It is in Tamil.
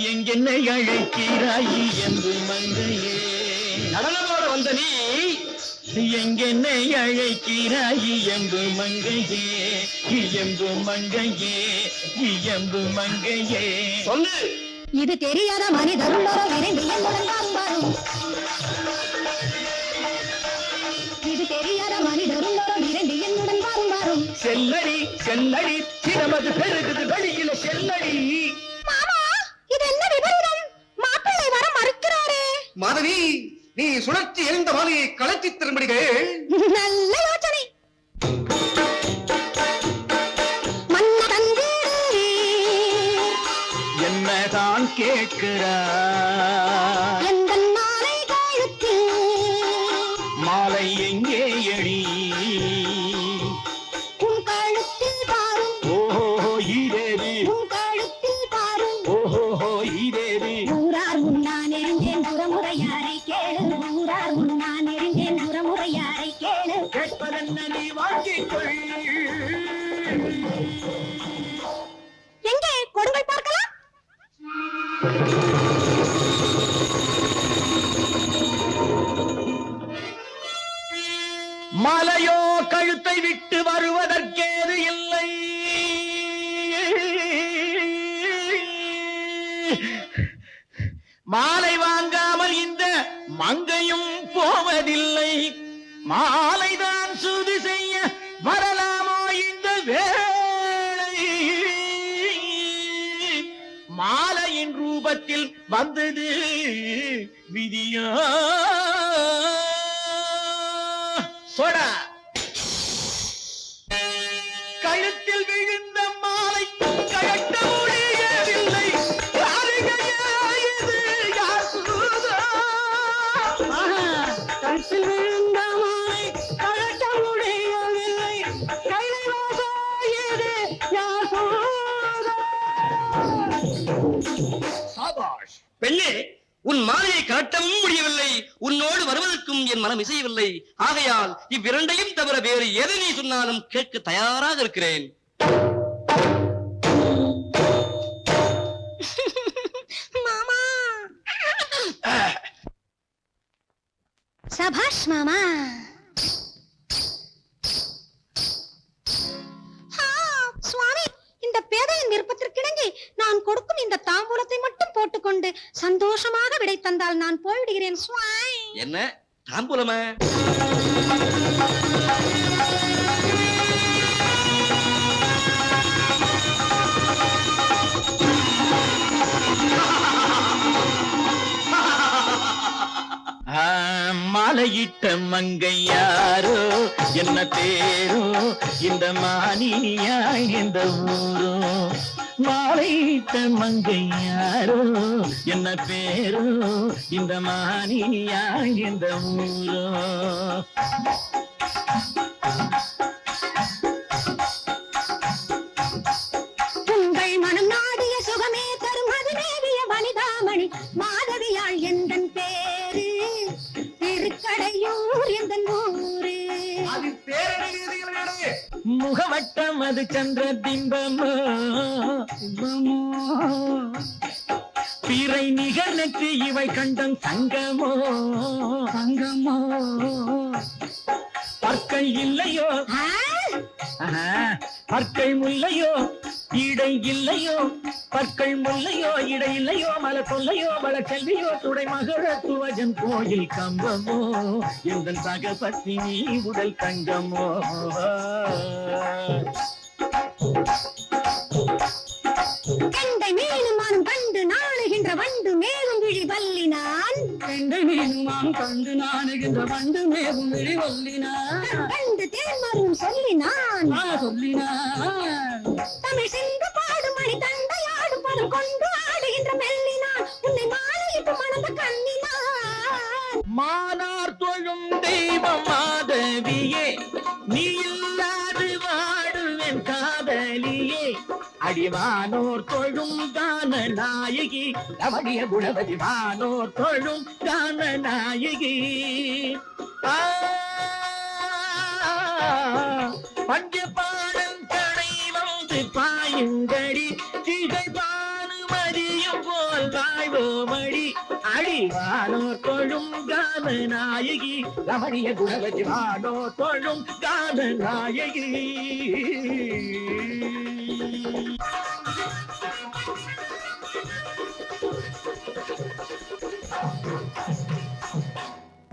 எங்கென்னை அழைக்கிறாய் என்று மங்கையே. நடனமாட வந்த நீ எங்கென்னை அழைக்கிறாய் எம்பு மங்கையே. இயம்பு மங்கையே இயம்பு மங்கையே. சொல்லு. இது தெரியாத மனிதருள்ளோ விரைந்து என்னுடன் வாரும் வாரும். இது தெரியாத மனிதருள்ளோ விரைந்து என்னுடன் வாரும் வாரும். செல்லடி செல்லடி சிரமது பெருகுது வெளியில செல்லடி. நீ சுழற்சி எழுந்த மாலையை கலத்தி திரும்படிகள் நல்ல யோசனை. என்னதான் கேட்கிறாய் எங்கே? கொடுங்கள் பார்க்கலாம். மலையோ கழுத்தை விட்டு வருவதற்கேது இல்லை. மாலை வாங்காமல் இந்த மங்கையும் போவதில்லை. மாலை ரூபத்தில் வந்தது விதியா? சொடா. கழுத்தில் விழுந்த மாலை கழட்ட முடியவில்லை கழுத்தில் விழுந்த மாலை உன் மாலையை கட்டவும் முடியவில்லை. உன்னோடு வருவதற்கும் என் மனம் இசையவில்லை. ஆகையால் இவ்விரண்டையும் தவிர வேறு எது நீ சொன்னாலும் கேட்க தயாராக இருக்கிறேன். மாமா! சபாஷ் மாமா! சந்தோஷமாக விடை தந்தால் நான் போய்விடுகிறேன் சுவாய். என்ன? தாம்பூலமா? ஆ, மாலையிட்ட மங்கை யாரோ என்ன பேரோ இந்த மானினியா இந்த ஊரோ. மாலையிட்ட மங்கை யாரோ என்ன பேரோ இந்த மானினியா இந்த ஊரோ. மாதவியாள் எந்தன் பேரு. திருக்கடையூர் எந்தன் ஊரு. முகவட்டம் அது சந்திர பிம்பமோ. பிறை நிகர் நெற்றி இவை கண்டம் சங்கமோ? சங்கமோ? பற்கள் இல்லையோ? பற்கள் முல்லையோ? இடை இல்லையோ பற்கள் முல்லையோ இடை இல்லையோ மல கொல்லையோ மல கல்வியோ துடை மகள துவஜன் கோயில் கம்பமோ எந்த சகபத்தி நீ உடல் கங்கமோ கண்டை மீனும் மானும் கண்டு நாணுகின்ற வண்டு மேலும் விழி வல்லினான். கண்டு நீனுமாம் கண்டு நாணுகின்ற வண்டு மேவும் விழிவல்லினான் கண்டு தேன்மரும் சொல்லினான். சொல்லினான். தமிழ் சென்று பாடும் மணி தண்டையாடும் பதம் கொண்டு ஆடுகின்ற மெல்லினான். உன்னை மாலையிட்டு மணந்த கண்ணினான். மானார் தொழும் தெய்வம் மாதவியே நீ இல்லாது வாடுவேன் காதலியே. அடிவானோர் தொழும் கான நாயகி ரமணிய குணவதி வானோர் தொழும் கான நாயகி. ஆ, பஞ்சபாடம் தடை வந்து பாயுங்கடி. திகை பானுமதியும் போல வாழ்வோமடி அடிவானோ தொழும் காத நாயகி ரமணிய குணவதி வானோ தொழும் காத நாயகி Thank you.